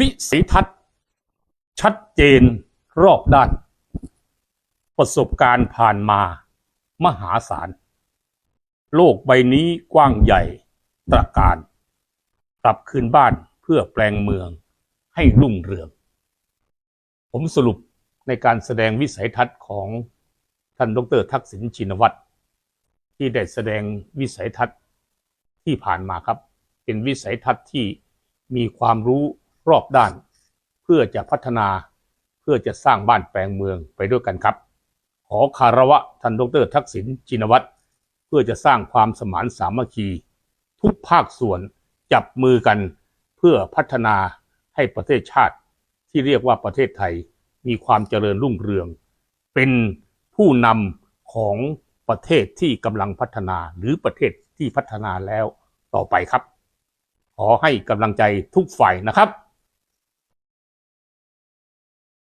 วิสัยทัศน์ ชัดเจนรอบด้าน ประสบการณ์ผ่านมา มหาศาล โลกใบนี้กว้างใหญ่ตระการ กลับคืนบ้านเพื่อแปลงเมืองให้รุ่งเรือง ผมสรุปในการแสดงวิสัยทัศน์ของท่านดรทักษิณชินวัตรที่ได้แสดงวิสัยทัศน์ที่ผ่านมาครับ เป็นวิสัยทัศน์ที่มีความรู้ รอบด้าน เพื่อจะพัฒนาเพื่อจะสร้างบ้านแปลงเมืองไปด้วยกันครับ ขอคารวะท่านดรทักษิณชินวัตรเพื่อจะสร้างความสมานสามัคคี ทุกภาคส่วนจับมือกันเพื่อพัฒนาให้ประเทศชาติ ที่เรียกว่าประเทศไทยมีความเจริญรุ่งเรือง เป็นผู้นำของประเทศที่กำลังพัฒนาหรือประเทศที่พัฒนาแล้วต่อไปครับ ขอให้กำลังใจทุกฝ่ายนะครับ